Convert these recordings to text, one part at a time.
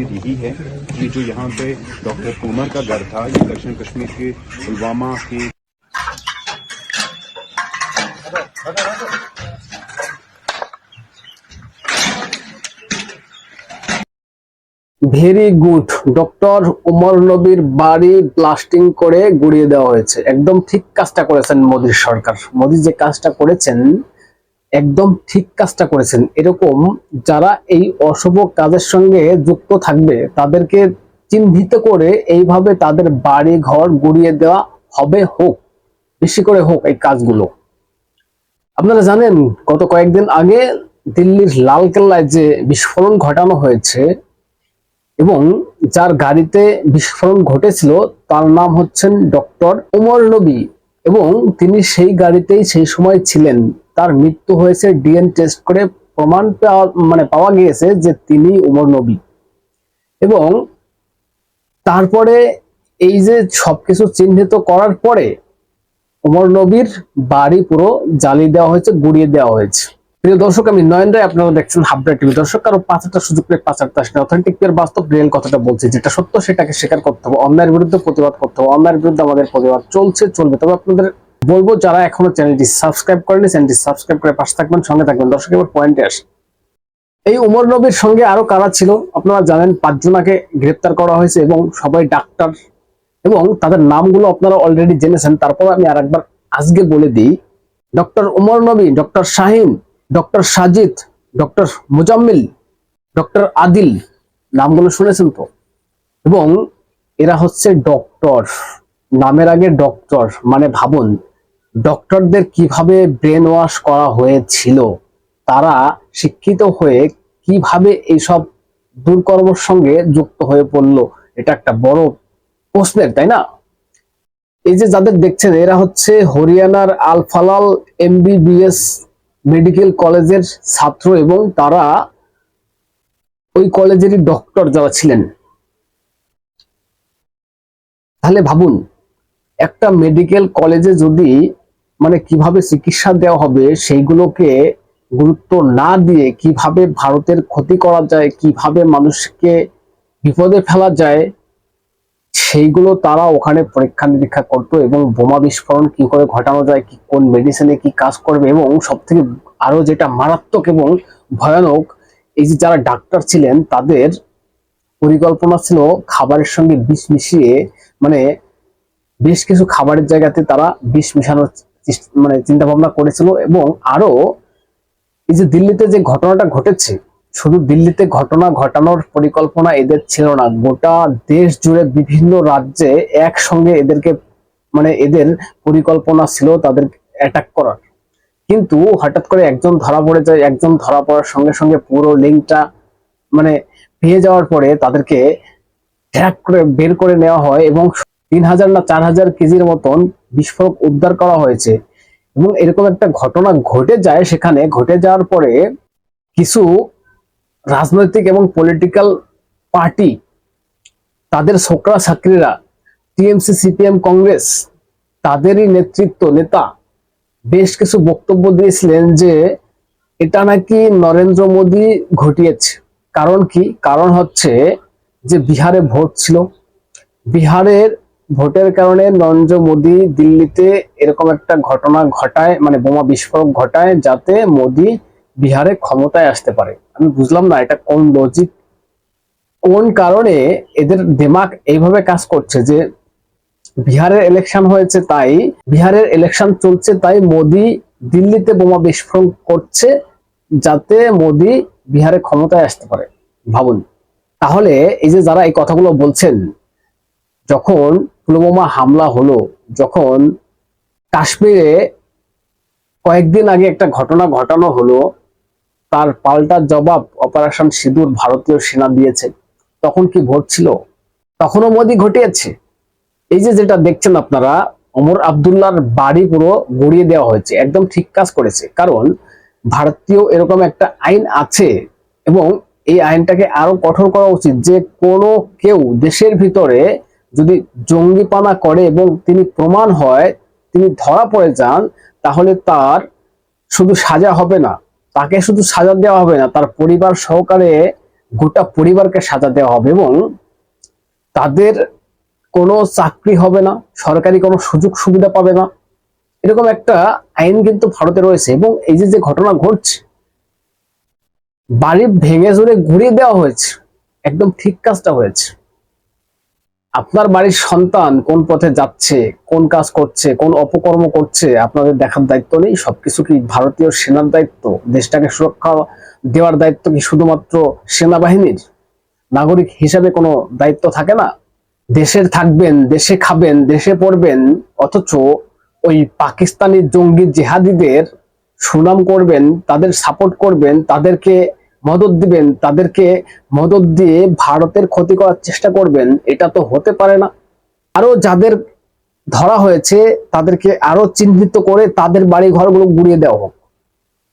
यही है कि जो यहाँ पे डॉक्टर उमर का घर था ये दक्षिण कश्मीर के पुलवामा के ভেরি গুড ডক্টর উমর নবীর বাড়ি ব্লাস্টিং করে গুড়িয়ে দেওয়া হয়েছে একদম ঠিক কাজটা করেছেন মোদীর সরকার মোদী যে কাজটা করেছেন একদম ঠিক কাজটা করেছেন। এরকম যারা এই অশুভ কাজের সঙ্গে যুক্ত থাকবে, তাদেরকে চিহ্নিত করে এইভাবে তাদের বাড়ি ঘর গুড়িয়ে দেওয়া হবে হোক, বেশি করে হোক এই কাজগুলো। আপনারা জানেন, গত কয়েকদিন আগে দিল্লির লালকেল্লায় যে বিস্ফোরণ ঘটানো হয়েছে এবং যার গাড়িতে বিস্ফোরণ ঘটেছিল, তার নাম হচ্ছেন ডক্টর ওমর নবী এবং তিনি সেই গাড়িতেই সেই সময় ছিলেন। তার মৃত্যু হয়েছে, ডিএন টেস্ট করে প্রমাণ মানে পাওয়া গিয়েছে যে তিনি ওমর নবী। এবং তারপরে এই যে সবকিছু চিহ্নিত করার পরে ওমর নবীর বাড়ি পুরো জ্বালিয়ে দেওয়া হয়েছে, গুড়িয়ে দেওয়া হয়েছে। প্রিয় দর্শক, আমি নয়ন রায়, আপনারা দেখছেন হাবড়া টিভি। দর্শক, কারও পাঁচ একটা সুযোগ পেয়ে পাঁচ একটা আসলে অথেন্টিক পেয়ার বাস্তব রিয়েল কথাটা বলছি, যেটা সত্য সেটাকে স্বীকার করতে হবে। অন্যায়ের বিরুদ্ধে প্রতিবাদ করতে হবে। অন্যায়ের বিরুদ্ধে আমাদের প্রতিবাদ চলছে, চলবে। তবে আপনাদের বলব, যারা এখনও চ্যানেলটি সাবস্ক্রাইব করেনি চ্যানেলটি সাবস্ক্রাইব করে পাশে থাকবেন, সঙ্গে থাকবেন। দর্শক, এবার পয়েন্টে আসে। এই উমর নবীর সঙ্গে আরও কারা ছিল? আপনারা জানেন, পাঁচজনাকে গ্রেপ্তার করা হয়েছে এবং সবাই ডাক্তার। এবং তাদের নামগুলো আপনারা অলরেডি জেনেছেন। তারপর আমি আরেকবার আজকে বলে দিই, doctor Umar Nabi, doctor Shahin, doctor Sajid, doctor Muzammil, doctor Adil, নামগুলো শুনেছেন তো? এবং এরা হচ্ছে ডক্টর নামের আগে ডক্টর মানে ভাবুন। ডক্টরদের কীভাবে ব্রেন ওয়াশ করা হয়েছিল, তারা শিক্ষিত হয়ে কীভাবে এইসব দুর্কর্মর সঙ্গে যুক্ত হয়ে পড়ল, এটা একটা বড় প্রশ্নের, তাই না? এই যে যাদের দেখছেন, এরা হচ্ছে হরিয়ানার আলফালাল এমবিবিএস মেডিকেল কলেজের ছাত্র এবং তারা ওই কলেজেরই ডক্টর যারা ছিলেন। তাহলে ভাবুন, একটা মেডিকেল কলেজে যদি মানে কীভাবে চিকিৎসা দেওয়া হবে সেইগুলোকে গুরুত্ব না দিয়ে কীভাবে ভারতের ক্ষতি করা যায়, কীভাবে মানুষকে বিপদে ফেলা যায়, সেইগুলো তারা ওখানে পরীক্ষা নিরীক্ষা করতো এবং বোমা বিস্ফোরণ কি করে ঘটানো যায়, কি কোন মেডিসিনে কি কাজ করবে এবং সব থেকে আরও যেটা মারাত্মক এবং ভয়ানক, এই যে যারা ডাক্তার ছিলেন তাদের পরিকল্পনা ছিল খাবারের সঙ্গে বিষ মিশিয়ে মানে বেশ কিছু খাবারের জায়গাতে তারা বিষ মিশানোর মানে চিন্তা ভাবনা করেছিল এবং আরও এই যে দিল্লিতে যে ঘটনাটা ঘটেছে, শুধু দিল্লিতে ঘটনা ঘটানোর পরিকল্পনা এদের ছিল না, গোটা দেশ জুড়ে বিভিন্ন রাজ্যে একসঙ্গে এদেরকে মানে এদের পরিকল্পনা ছিল তাদের অ্যাটাক করার। কিন্তু হঠাৎ করে একজন ধরা পড়ে যায়, একজন ধরা পড়ার সঙ্গে সঙ্গে পুরো লিঙ্কটা মানে পেয়ে যাওয়ার পরে তাদেরকে ট্র্যাক করে বের করে নেওয়া হয় এবং তিন হাজার না চার হাজার কেজির মতন বিস্ফোরক উদ্ধার করা হয়েছে এবং এরকম একটা ঘটনা ঘটে যায় সেখানে। ঘটে যাওয়ার পরে কিছু রাজনৈতিক এবং পলিটিক্যাল পার্টি তাদের ছোকরা ছাত্রীরা টিএমসি সিপিএম কংগ্রেস তাদেরই নেতৃত্ব নেতা বেশ কিছু বক্তব্য দিয়েছিলেন যে এটা নাকি নরেন্দ্র মোদী ঘটিয়েছে। কারণ কি? কারণ হচ্ছে যে বিহারে ভোট ছিল। বিহারের ভোটের কারণে নরেন্দ্র মোদী দিল্লিতে এরকম একটা ঘটনা ঘটায় মানে বোমা বিস্ফোরক ঘটায় যাতে মোদি বিহারে ক্ষমতায় আসতে পারে। আমি বুঝলাম না এটা কোন লজিক কোন কারণে এদের দিমাগ এইভাবে কাজ করছে যে বিহারের ইলেকশন হয়েছে তাই, বিহারের ইলেকশন চলছে তাই মোদি দিল্লিতে বোমা বিস্ফোরণ করছে যাতে মোদি বিহারে ক্ষমতায় আসতে পারে। ভাবুন। তাহলে এই যে যারা এই কথাগুলো বলছেন যখন পুলওয়ামা হামলা হলো, যখন কাশ্মীরে কয়েকদিন আগে একটা ঘটনা ঘটানো হলো, তার পাল্টা জবাব অপারেশন সিঁদুর ভারতীয় সেনা দিয়েছে। তখন কি ভোট ছিল? তখনও মোদি ঘটিয়েছে। এই যে যেটা দেখছেন আপনারা অমর আবদুল্লাহর বাড়ি পুরো গড়িয়ে দেওয়া হয়েছে, একদম ঠিক কাজ করেছে। কারণ ভারতীয় এরকম একটা আইন আছে এবং এই আইনটাকে আরও কঠোর করা উচিত যে কোনো কেউ দেশের ভিতরে যদি জঙ্গিপানা করে এবং তিনি প্রমাণ হয়, তিনি ধরা পড়ে যান, তাহলে তার শুধু সাজা হবে না। তাকে শুধু সাজা দেওয়া হবে না, তার পরিবার সহকারে গোটা পরিবারকে সাজা দেওয়া হবে এবং তাদের কোনো চাকরি হবে না, সরকারি কোনো সুযোগ সুবিধা পাবে না। এরকম একটা আইন কিন্তু ভারতে রয়েছে এবং এই যে যে ঘটনা ঘটছে, বাড়ি ভেঙে চুরে ঘুরিয়ে দেওয়া হয়েছে, একদম ঠিক কাজটা হয়েছে। আপনার বাড়ির সন্তান কোন পথে যাচ্ছে, কোন কাজ করছে, কোন অপকর্ম করছে, আপনাদের দেখার দায়িত্ব নেই? সবকিছু কি ভারতীয় সেনার দায়িত্ব? দেশটাকে সুরক্ষা দেওয়ার দায়িত্ব কি শুধুমাত্র সেনাবাহিনীর? নাগরিক হিসাবে কোনো দায়িত্ব থাকে না? দেশের থাকবেন, দেশে খাবেন, দেশে পড়বেন, অথচ ওই পাকিস্তানি জঙ্গি জেহাদিদের সুনাম করবেন, তাদের সাপোর্ট করবেন, তাদেরকে মদত দিবেন, তাদেরকে মদত দিয়ে ভারতের ক্ষতি করার চেষ্টা করবেন, এটা তো হতে পারে না। আরও যাদের ধরা হয়েছে, তাদেরকে আরও চিহ্নিত করে তাদের বাড়ি ঘরগুলো গুড়িয়ে দেওয়া হোক।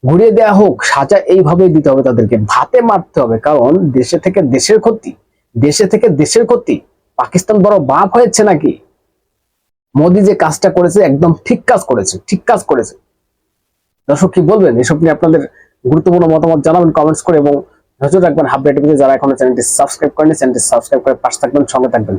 ঘুরিয়ে দেওয়া হোক, সাজা এইভাবেই দিতে হবে তাদেরকে। ভাতে মারতে হবে, কারণ দেশে থেকে দেশের ক্ষতি, দেশে থেকে দেশের ক্ষতি। পাকিস্তান বড় বাপ হয়েছে নাকি? মোদি যে কাজটা করেছে, একদম ঠিক কাজ করেছে, ঠিক কাজ করেছে। দর্শক, কি বলবেন? এসব নিয়ে আপনাদের গুরুত্বপূর্ণ মতামত জানাবেন কমেন্টস করে এবং নজর রাখবেন হাফ যারা এখনও চ্যানেলটি সাবস্ক্রাইব করেনি চ্যানেলটি সাবস্ক্রাইব করে পাশে থাকবেন, সঙ্গে থাকবেন।